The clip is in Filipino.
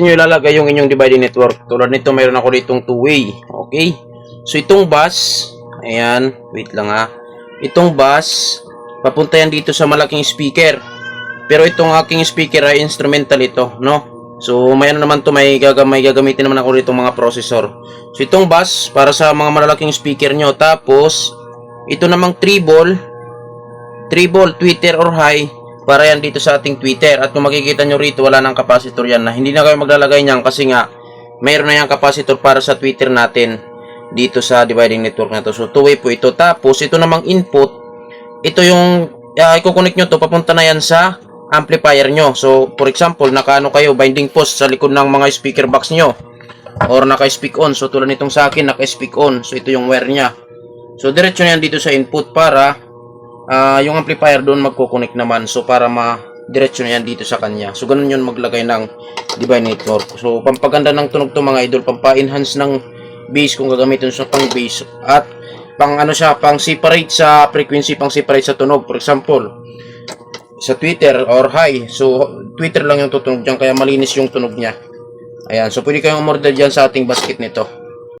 nyo ilalagay yung inyong dividing network. Tulad nito, mayroon ako ditong two-way. Okay? So, itong bus, ayan, wait lang ha. Itong bus, papunta yan dito sa malaking speaker. Pero itong aking speaker ay instrumental ito, no? So, may ano naman to, may, gagam may gagamitin naman ako dito mga processor. So, itong bus, para sa mga malalaking speaker nyo. Tapos, ito namang treble, treble, Twitter or high, para yan dito sa ating Twitter. At kung makikita nyo rito, wala nang capacitor yan na hindi na kayo maglalagay niyan kasi nga, mayroon na yung capacitor para sa Twitter natin dito sa dividing network na to. So, two-way po ito. Tapos, ito namang input, ito yung, uh, i-connect nyo to, papunta na yan sa amplifier nyo. So, for example, nakaano kayo, binding post sa likod ng mga speaker box nyo. Or naka-speak on. So, tulad nitong sa akin, naka-speak on. So, ito yung wire niya. So, diretso na yan dito sa input para ah, yung amplifier doon magko-connect naman. So, para ma diretso na yan dito sa kanya. So, ganun yun maglagay ng divine network. So, pampaganda ng tunog to mga idol, pampa-enhance ng bass kung gagamitin sa pang bass. At, pang ano siya, pang separate sa frequency, pang separate sa tunog. For example, sa Twitter or high. So, Twitter lang yung tutunog dyan, kaya malinis yung tunog niya. Ayan, so pwede kayong umorder dyan sa ating basket nito.